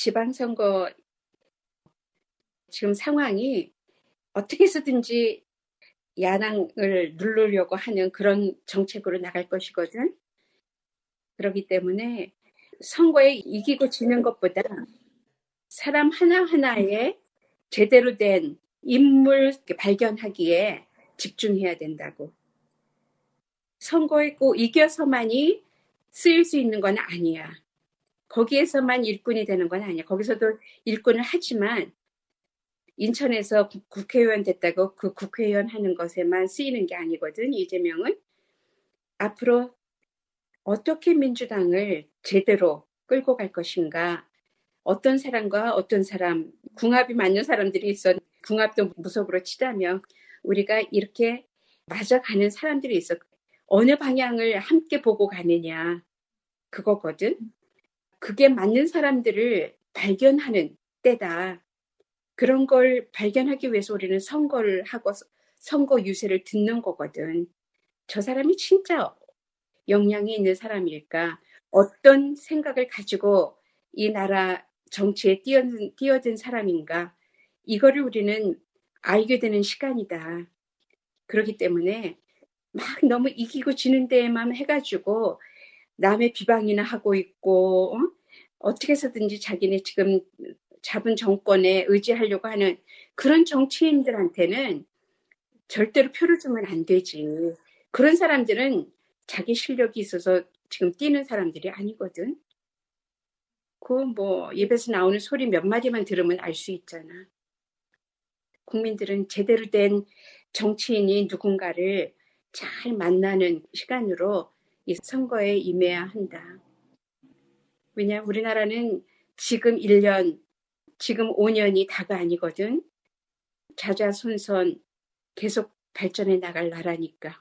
지방선거 지금 상황이 어떻게 해서든지 야당을 누르려고 하는 그런 정책으로 나갈 것이거든. 그렇기 때문에 선거에 이기고 지는 것보다 사람 하나하나의 제대로 된 인물 발견하기에 집중해야 된다고. 선거에 꼭 이겨서만이 쓰일 수 있는 건 아니야. 거기에서만 일꾼이 되는 건 아니야. 거기서도 일꾼을 하지만 인천에서 국회의원 됐다고 그 국회의원 하는 것에만 쓰이는 게 아니거든. 이재명은 앞으로 어떻게 민주당을 제대로 끌고 갈 것인가. 어떤 사람과 어떤 사람, 궁합이 맞는 사람들이 있어. 궁합도 무속으로 치자면 우리가 이렇게 맞아가는 사람들이 있어. 어느 방향을 함께 보고 가느냐. 그거거든. 그게 맞는 사람들을 발견하는 때다. 그런 걸 발견하기 위해서 우리는 선거를 하고 선거 유세를 듣는 거거든. 저 사람이 진짜 역량이 있는 사람일까? 어떤 생각을 가지고 이 나라 정치에 뛰어든, 뛰어든 사람인가? 이거를 우리는 알게 되는 시간이다. 그렇기 때문에 막 너무 이기고 지는 데에만 해가지고 남의 비방이나 하고 있고 어? 떻게 해서든지 자기네 지금 잡은 정권에 의지하려고 하는 그런 정치인들한테는 절대로 표를 주면 안 되지. 그런 사람들은 자기 실력이 있어서 지금 뛰는 사람들이 아니거든. 그 뭐 입에서 나오는 소리 몇 마디만 들으면 알 수 있잖아. 국민들은 제대로 된 정치인이 누군가를 잘 만나는 시간으로 이 선거에 임해야 한다. 왜냐, 우리나라는 지금 1년, 지금 5년이 다가 아니거든. 자자손손 계속 발전해 나갈 나라니까.